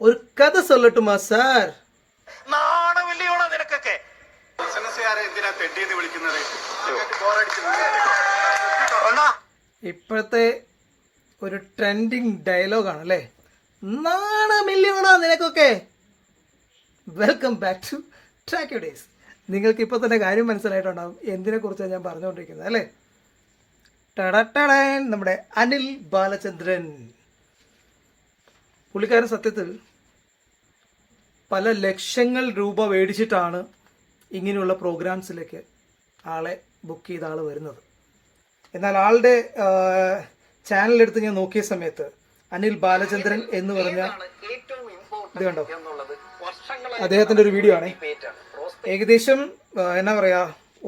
ഒരു കഥ സൊല്ലട്ടുമാ സാർ. നാണമില്ലയോടാ നിനക്കൊക്കെ? ബിസിനസ്സുകാരെ എന്തിനാ തെണ്ടിയെന്ന് വിളിക്കുന്നത്? അണ്ണാ. ഇപ്പോഴത്തെ ഒരു ട്രെൻഡിങ് ഡയലോഗാണ് അല്ലേ നാണമില്ലിയോണോ നിനക്കൊക്കെ. Welcome back to track days നിങ്ങൾക്ക് ഇപ്പോൾ തന്നെ കാര്യം മനസ്സിലായിട്ടുണ്ടാവും എന്തിനെ കുറിച്ചാണ് ഞാൻ പറഞ്ഞുകൊണ്ടിരിക്കുന്നത് അല്ലേ? ടടട്ടടൻ നമ്മുടെ അനിൽ ബാലചന്ദ്രൻ. പുള്ളിക്കാരൻ സത്യത്തിൽ പല ലക്ഷങ്ങൾ രൂപ മേടിച്ചിട്ടാണ് ഇങ്ങനെയുള്ള പ്രോഗ്രാംസിലേക്ക് ആളെ ബുക്ക് ചെയ്ത ആൾ വരുന്നത്. എന്നാൽ ആളുടെ ചാനൽ ചാനലെടുത്ത് ഞാൻ നോക്കിയ സമയത്ത് അനിൽ ബാലചന്ദ്രൻ എന്ന് പറഞ്ഞ ഇത് കണ്ടോ? അദ്ദേഹത്തിന്റെ ഒരു വീഡിയോ ആണ്. ഏകദേശം എന്നാ പറയാ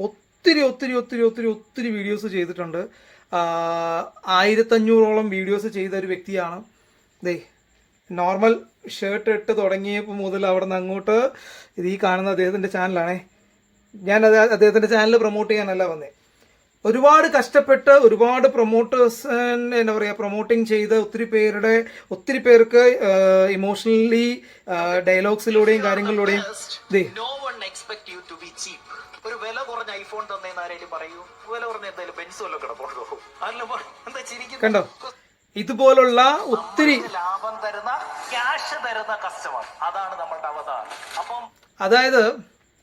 ഒത്തിരി ഒത്തിരി ഒത്തിരി ഒത്തിരി ഒത്തിരി വീഡിയോസ് ചെയ്തിട്ടുണ്ട്. ആയിരത്തഞ്ഞൂറോളം വീഡിയോസ് ചെയ്ത ഒരു വ്യക്തിയാണ്. ദേ നോർമൽ ഷർട്ട് ഇട്ട് തുടങ്ങിയപ്പോൾ മുതൽ അവിടെ നിന്ന് അങ്ങോട്ട് ഇത് ഈ കാണുന്ന അദ്ദേഹത്തിന്റെ ചാനലാണേ ഞാനത് അദ്ദേഹത്തിന്റെ ചാനൽ പ്രൊമോട്ട് ചെയ്യാനല്ല വന്നേ. ഒരുപാട് കഷ്ടപ്പെട്ട് ഒരുപാട് പ്രൊമോട്ടേഴ്സ് എന്താ പറയുക പ്രൊമോട്ടിങ് ചെയ്ത് ഒത്തിരി പേരുടെ ഒത്തിരി പേർക്ക് ഇമോഷണലി ഡയലോഗ്സിലൂടെയും കാര്യങ്ങളിലൂടെയും ഒരു വില കുറഞ്ഞ ഐഫോൺ തന്നേന്ന് ആരെങ്കിലും പറയൂ? വില കുറഞ്ഞ എന്തായാലും ബെൻസ് വല്ലതും കിടപ്പുണ്ടോ അല്ല എന്താ കണ്ടോ? ഇതുപോലുള്ള ഒത്തിരി ലാഭം തരുന്ന ക്യാഷ് തരുന്ന കസ്റ്റമർ അതാണ് നമ്മളുടെ അവതാരം. അപ്പം അതായത്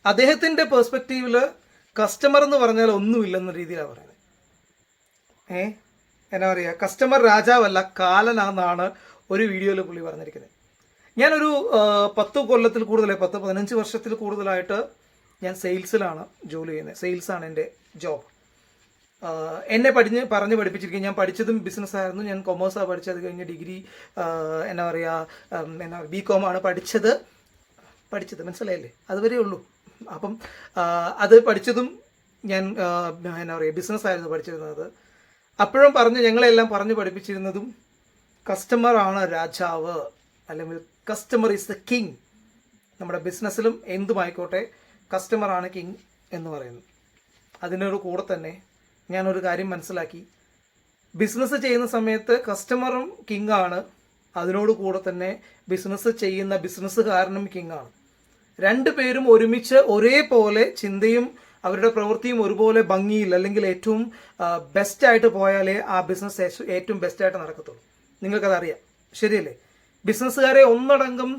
അദ്ദേഹത്തിന്റെ പെർസ്പെക്റ്റീവിൽ കസ്റ്റമർ എന്ന് പറഞ്ഞാൽ ഒന്നുമില്ലെന്ന രീതിയിലാണ് പറയുന്നത്. ഏ? എന്നാ പറയുക കസ്റ്റമർ രാജാവല്ല കാലനാന്നാണ് ഒരു വീഡിയോയിൽ പുള്ളി പറഞ്ഞിരിക്കുന്നത്. ഞാനൊരു പത്ത് കൊല്ലത്തിൽ കൂടുതലായി പത്ത് പതിനഞ്ച് വർഷത്തിൽ കൂടുതലായിട്ട് ഞാൻ സെയിൽസിലാണ് ജോലി ചെയ്യുന്നത്. സെയിൽസാണ് എന്റെ ജോബ് എന്നെ പഠിഞ്ഞ് പറഞ്ഞ് പഠിപ്പിച്ചിരിക്കും ഞാൻ പഠിച്ചതും ബിസിനസ് ആയിരുന്നു. ഞാൻ കൊമേഴ്സാണ് പഠിച്ചത് കഴിഞ്ഞ് ഡിഗ്രി എന്നാ പറയുക എന്നാ ബി കോം ആണ് പഠിച്ചത്. പഠിച്ചത് മനസ്സിലായില്ലേ? അതുവരെ ഉള്ളൂ. അപ്പം അത് പഠിച്ചതും ഞാൻ എന്നാ പറയുക ബിസിനസ് ആയിരുന്നു പഠിച്ചിരുന്നത്. അപ്പോഴും പറഞ്ഞ് ഞങ്ങളെല്ലാം പറഞ്ഞ് പഠിപ്പിച്ചിരുന്നതും കസ്റ്റമർ ആണ് രാജാവ്. അല്ലെങ്കിൽ കസ്റ്റമർ ഈസ് ദ കിങ് നമ്മുടെ ബിസിനസ്സിലും എന്തുമായിക്കോട്ടെ കസ്റ്റമർ ആണ് കിങ് എന്ന് പറയുന്നു. അതിനൊരു കൂടെ തന്നെ ഞാനൊരു കാര്യം മനസ്സിലാക്കി. ബിസിനസ് ചെയ്യുന്ന സമയത്ത് കസ്റ്റമറും കിങ് ആണ്. അതിനോട് കൂടെ തന്നെ ബിസിനസ് ചെയ്യുന്ന ബിസിനസ്സുകാരനും കിങ് ആണ്. രണ്ടു പേരും ഒരുമിച്ച് ഒരേപോലെ ചിന്തയും അവരുടെ പ്രവൃത്തിയും ഒരുപോലെ ഭംഗിയിൽ അല്ലെങ്കിൽ ഏറ്റവും ബെസ്റ്റ് ആയിട്ട് പോയാലേ ആ ബിസിനസ് ഏറ്റവും ബെസ്റ്റ് ആയിട്ട് നടക്കത്തുള്ളൂ. നിങ്ങൾക്കതറിയാം. ശരിയല്ലേ? ബിസിനസ്സുകാരെ ഒന്നടങ്കം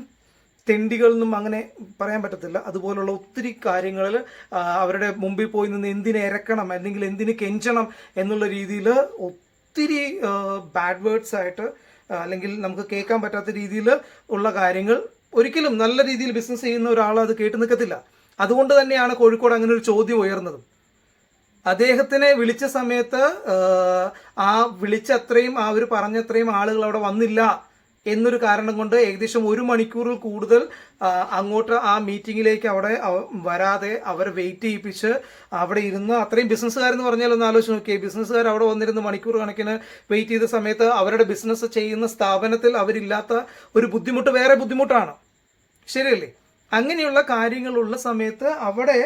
തെണ്ടികളെന്നും അങ്ങനെ പറയാൻ പറ്റത്തില്ല. അതുപോലുള്ള ഒത്തിരി കാര്യങ്ങളിൽ അവരുടെ മുമ്പിൽ പോയി നിന്ന് എന്തിനെ ഇറക്കണം അല്ലെങ്കിൽ എന്തിന് കെഞ്ചണം എന്നുള്ള രീതിയിൽ ഒത്തിരി ബാഡ് വേർഡ്സ് ആയിട്ട് അല്ലെങ്കിൽ നമുക്ക് കേൾക്കാൻ പറ്റാത്ത രീതിയിൽ ഉള്ള കാര്യങ്ങൾ ഒരിക്കലും നല്ല രീതിയിൽ ബിസിനസ് ചെയ്യുന്ന ഒരാൾ അത് കേട്ട് നിൽക്കത്തില്ല. അതുകൊണ്ട് തന്നെയാണ് കോഴിക്കോട് അങ്ങനെ ഒരു ചോദ്യം ഉയർന്നതും. അദ്ദേഹത്തിനെ വിളിച്ച സമയത്ത് ആ, ആ വിളിച്ച അത്രയും ആ ഒരു പറഞ്ഞത്രയും ആളുകൾ അവിടെ വന്നില്ല. എന്നൊരു കാരണം കൊണ്ട് ഏകദേശം ഒരു മണിക്കൂറിൽ കൂടുതൽ അങ്ങോട്ട് ആ മീറ്റിങ്ങിലേക്ക് അവിടെ വരാതെ അവരെ വെയിറ്റ് ചെയ്യിപ്പിച്ച് അവിടെ ഇരുന്ന് അത്രയും ബിസിനസ്സുകാരെന്ന് പറഞ്ഞാൽ ഒന്ന് ആലോചിച്ച് നോക്കിയേ. ബിസിനസ്സുകാർ അവിടെ വന്നിരുന്ന് മണിക്കൂർ കണക്കിന് വെയിറ്റ് ചെയ്ത സമയത്ത് അവരുടെ ബിസിനസ് ചെയ്യുന്ന സ്ഥാപനത്തിൽ അവരില്ലാത്ത ഒരു ബുദ്ധിമുട്ട് വേറെ ബുദ്ധിമുട്ടാണ്. ശരിയല്ലേ? അങ്ങനെയുള്ള കാര്യങ്ങളുള്ള സമയത്ത് അവിടെ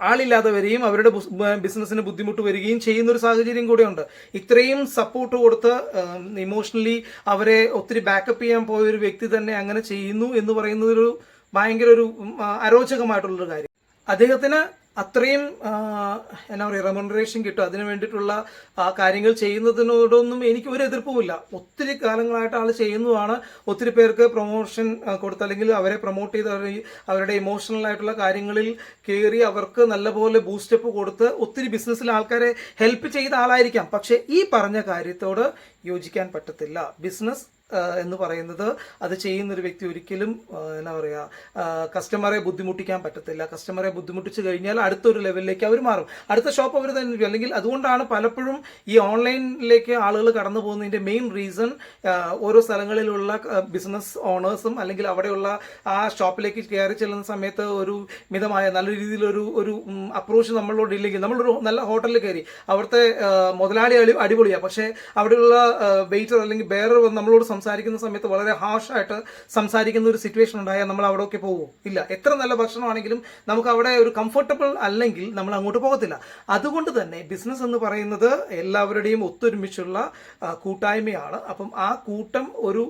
ആളില്ലാതെ വരികയും അവരുടെ ബുസ്- ബിസിനസ്സിന് ബുദ്ധിമുട്ട് വരികയും ചെയ്യുന്ന ഒരു സാഹചര്യം കൂടെയുണ്ട്. ഇത്രയും സപ്പോർട്ട് കൊടുത്ത് ഇമോഷണലി അവരെ ഒത്തിരി ബാക്കപ്പ് ചെയ്യാൻ പോയ ഒരു വ്യക്തി തന്നെ അങ്ങനെ ചെയ്യുന്നു എന്ന് പറയുന്നത് ഒരു ഭയങ്കര ഒരു അരോചകമായിട്ടുള്ളൊരു കാര്യം. അദ്ദേഹത്തിന് അത്രയും എന്നാ പറയുക റെമുനറേഷൻ കിട്ടും. അതിന് വേണ്ടിയിട്ടുള്ള കാര്യങ്ങൾ ചെയ്യുന്നതിനോടൊന്നും എനിക്ക് ഒരു എതിർപ്പുമില്ല. ഒത്തിരി കാലങ്ങളായിട്ട് ആൾ ചെയ്യുന്നതാണ്. ഒത്തിരി പേർക്ക് പ്രൊമോഷൻ കൊടുത്ത് അല്ലെങ്കിൽ അവരെ പ്രൊമോട്ട് ചെയ്ത് അവരുടെ ഇമോഷണൽ ആയിട്ടുള്ള കാര്യങ്ങളിൽ കയറി അവർക്ക് നല്ലപോലെ ബൂസ്റ്റപ്പ് കൊടുത്ത് ഒത്തിരി ബിസിനസ്സിൽ ആൾക്കാരെ ഹെൽപ്പ് ചെയ്ത ആളായിരിക്കാം. പക്ഷേ ഈ പറഞ്ഞ കാര്യത്തോട് യോജിക്കാൻ പറ്റത്തില്ല. ബിസിനസ് എന്ന് പറയുന്നത്. അത് ചെയ്യുന്ന ഒരു വ്യക്തി ഒരിക്കലും എന്താ പറയുക കസ്റ്റമറെ ബുദ്ധിമുട്ടിക്കാൻ പറ്റത്തില്ല. കസ്റ്റമറെ ബുദ്ധിമുട്ടിച്ച് കഴിഞ്ഞാൽ അടുത്തൊരു ലെവലിലേക്ക് അവർ മാറും. അടുത്ത ഷോപ്പ് അവർ തന്നെ അല്ലെങ്കിൽ അതുകൊണ്ടാണ് പലപ്പോഴും ഈ ഓൺലൈനിലേക്ക് ആളുകൾ കടന്നു പോകുന്നതിന്റെ മെയിൻ റീസൺ ഓരോ സ്ഥലങ്ങളിലുള്ള ബിസിനസ് ഓണേഴ്സും അല്ലെങ്കിൽ അവിടെയുള്ള ആ ഷോപ്പിലേക്ക് കയറി ചെല്ലുന്ന സമയത്ത് ഒരു മിതമായ നല്ല രീതിയിലൊരു ഒരു അപ്രോച്ച് നമ്മളോട് ഇല്ലെങ്കിൽ നമ്മളൊരു നല്ല ഹോട്ടലിൽ കയറി അവിടുത്തെ മുതലാളി അടിപൊളിയാണ് പക്ഷേ അവിടെയുള്ള വെയിറ്റർ അല്ലെങ്കിൽ ബെയർ നമ്മളോട് സംസാരിക്കുന്ന സമയത്ത് വളരെ ഹാഷായിട്ട് സംസാരിക്കുന്ന ഒരു സിറ്റുവേഷൻ ഉണ്ടായാൽ നമ്മൾ അവിടെയൊക്കെ പോകുമോ ഇല്ല. എത്ര നല്ല ഭക്ഷണമാണെങ്കിലും നമുക്ക് അവിടെ ഒരു കംഫർട്ടബിൾ അല്ലെങ്കിൽ നമ്മൾ അങ്ങോട്ട് പോകത്തില്ല. അതുകൊണ്ട് തന്നെ ബിസിനസ് എന്ന് പറയുന്നത് എല്ലാവരുടെയും ഒത്തൊരുമിച്ചുള്ള കൂട്ടായ്മയാണ്. അപ്പം ആ കൂട്ടം ഒരു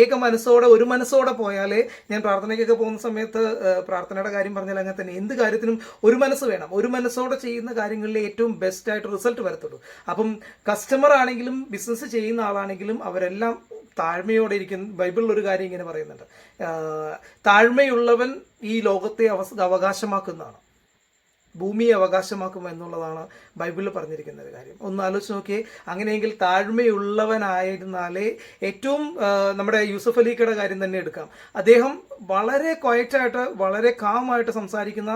ഏക മനസ്സോടെ ഒരു മനസ്സോടെ പോയാലേ ഞാൻ പ്രാർത്ഥനയ്ക്കൊക്കെ പോകുന്ന സമയത്ത് പ്രാർത്ഥനയുടെ കാര്യം പറഞ്ഞാൽ അങ്ങനെ തന്നെ. എന്ത് കാര്യത്തിനും ഒരു മനസ്സ് വേണം. ഒരു മനസ്സോടെ ചെയ്യുന്ന കാര്യങ്ങളിൽ ഏറ്റവും ബെസ്റ്റ് ആയിട്ട് റിസൾട്ട് വരത്തുള്ളൂ. അപ്പം കസ്റ്റമർ ആണെങ്കിലും ബിസിനസ് ചെയ്യുന്ന ആളാണെങ്കിലും അവരെല്ലാം താഴ്മയോടെ ഇരിക്കുന്ന ബൈബിളിൽ ഒരു കാര്യം ഇങ്ങനെ പറയുന്നുണ്ട്. താഴ്മയുള്ളവൻ ഈ ലോകത്തെ അവകാശമാക്കുന്നതാണ്. ഭൂമിയെ അവകാശമാക്കും എന്നുള്ളതാണ് ബൈബിളിൽ പറഞ്ഞിരിക്കുന്ന ഒരു കാര്യം. ഒന്ന് ആലോചിച്ച് നോക്കിയേ അങ്ങനെയെങ്കിൽ താഴ്മയുള്ളവനായിരുന്നാലേ ഏറ്റവും നമ്മുടെ യൂസഫ് അലിക്കയുടെ കാര്യം തന്നെ എടുക്കാം. അദ്ദേഹം വളരെ ക്വയറ്റായിട്ട് വളരെ കാമായിട്ട് സംസാരിക്കുന്ന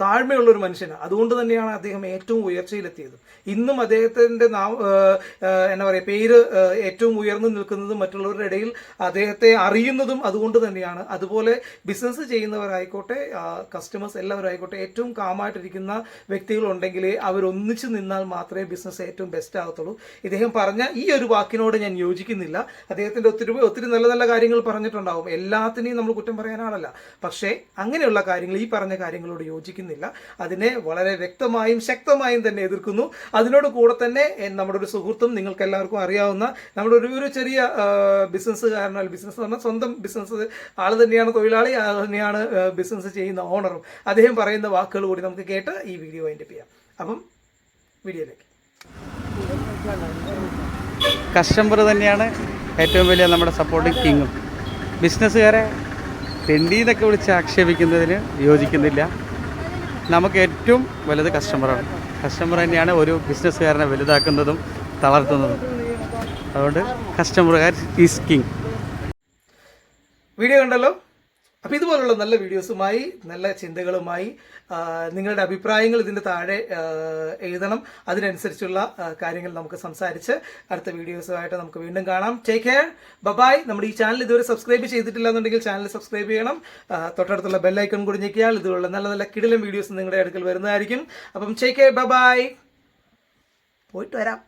താഴ്മയുള്ള ഒരു മനുഷ്യനാണ്. അതുകൊണ്ട് തന്നെയാണ് അദ്ദേഹം ഏറ്റവും ഉയർച്ചയിലെത്തിയത്. ഇന്നും അദ്ദേഹത്തിന്റെ നാ എന്താ പറയുക പേര് ഏറ്റവും ഉയർന്നു നിൽക്കുന്നതും മറ്റുള്ളവരുടെ ഇടയിൽ അദ്ദേഹത്തെ അറിയുന്നതും അതുകൊണ്ട് തന്നെയാണ്. അതുപോലെ ബിസിനസ് ചെയ്യുന്നവരായിക്കോട്ടെ കസ്റ്റമേഴ്സ് എല്ലാവരായിക്കോട്ടെ ഏറ്റവും ഏറ്റവും കാമായിട്ടിരിക്കുന്ന വ്യക്തികളുണ്ടെങ്കിൽ അവരൊന്നിച്ച് നിന്നാൽ മാത്രമേ ബിസിനസ് ഏറ്റവും ബെസ്റ്റ് ആകത്തുള്ളൂ. ഇദ്ദേഹം പറഞ്ഞ ഈ ഒരു വാക്കിനോട് ഞാൻ യോജിക്കുന്നില്ല. അദ്ദേഹത്തിന്റെ ഒത്തിരി ഒത്തിരി നല്ല നല്ല കാര്യങ്ങൾ പറഞ്ഞിട്ടുണ്ടാവും. എല്ലാത്തിനെയും നമ്മൾ കുറ്റം പറയാനാണല്ല പക്ഷേ അങ്ങനെയുള്ള കാര്യങ്ങൾ ഈ പറഞ്ഞ കാര്യങ്ങളോട് യോജിക്കുന്നില്ല. അതിനെ വളരെ വ്യക്തമായും ശക്തമായും തന്നെ എതിർക്കുന്നു. അതിനോട് കൂടെ തന്നെ നമ്മുടെ ഒരു സുഹൃത്തും നിങ്ങൾക്ക് എല്ലാവർക്കും അറിയാവുന്ന നമ്മുടെ ഒരു ഒരു ചെറിയ ബിസിനസ്സുകാരനാൽ ബിസിനസ് പറഞ്ഞാൽ സ്വന്തം ബിസിനസ് ആൾ തന്നെയാണ് തൊഴിലാളി ആൾ തന്നെയാണ് ബിസിനസ് ചെയ്യുന്ന ഓണറും അദ്ദേഹം പറയുന്ന വാക്കുകൾ കൂടി നമുക്ക് കേട്ട് ഈ വീഡിയോ അതിന്റെ ചെയ്യാം. അപ്പം വീഡിയോയിലേക്ക്. കസ്റ്റമർ തന്നെയാണ് ഏറ്റവും വലിയ നമ്മുടെ സപ്പോർട്ടിങ് കിങ്ങും ബിസിനസ്സുകാരെ തെണ്ടി എന്നൊക്കെ വിളിച്ച് ആക്ഷേപിക്കുന്നതിന് യോജിക്കുന്നില്ല. നമുക്ക് ഏറ്റവും വലുത് കസ്റ്റമറാണ്. കസ്റ്റമർ തന്നെയാണ് ഒരു ബിസിനസ്സുകാരനെ വലുതാക്കുന്നതും തളർത്തുന്നതും. അതുകൊണ്ട് കസ്റ്റമർകാർ ഈസ് കിങ് വീഡിയോ കണ്ടല്ലോ? അപ്പോൾ ഇതുപോലുള്ള നല്ല വീഡിയോസുമായി നല്ല ചിന്തകളുമായി നിങ്ങളുടെ അഭിപ്രായങ്ങൾ ഇതിന്റെ താഴെ എഴുതണം. അതിനനുസരിച്ചുള്ള കാര്യങ്ങൾ നമുക്ക് സംസാരിച്ച് അടുത്ത വീഡിയോസുമായിട്ട് നമുക്ക് വീണ്ടും കാണാം. ടേക്ക് കെയർ ബബായ് നമ്മുടെ ഈ ചാനൽ ഇതുവരെ സബ്സ്ക്രൈബ് ചെയ്തിട്ടില്ല എന്നുണ്ടെങ്കിൽ ചാനൽ സബ്സ്ക്രൈബ് ചെയ്യണം. തൊട്ടടുത്തുള്ള ബെല്ലൈക്കൺ കൂടി ഞെക്കിയാൽ ഇതുപോലുള്ള നല്ല നല്ല കിടിലം വീഡിയോസ് നിങ്ങളുടെ അടുക്കൽ വരുന്നതായിരിക്കും. അപ്പം ടേക്ക് കെയർ ബബായ് പോയിട്ട് വരാം.